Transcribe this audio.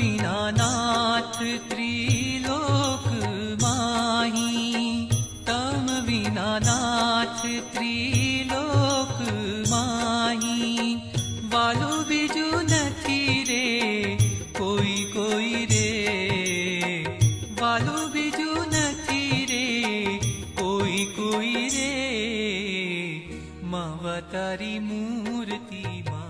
विना ना त्रि लोक माना ना त्रि लोक माल बिजू न कि रे को रे। बाल बिजु कोई कोई रे। मवतारी मूर्ति मा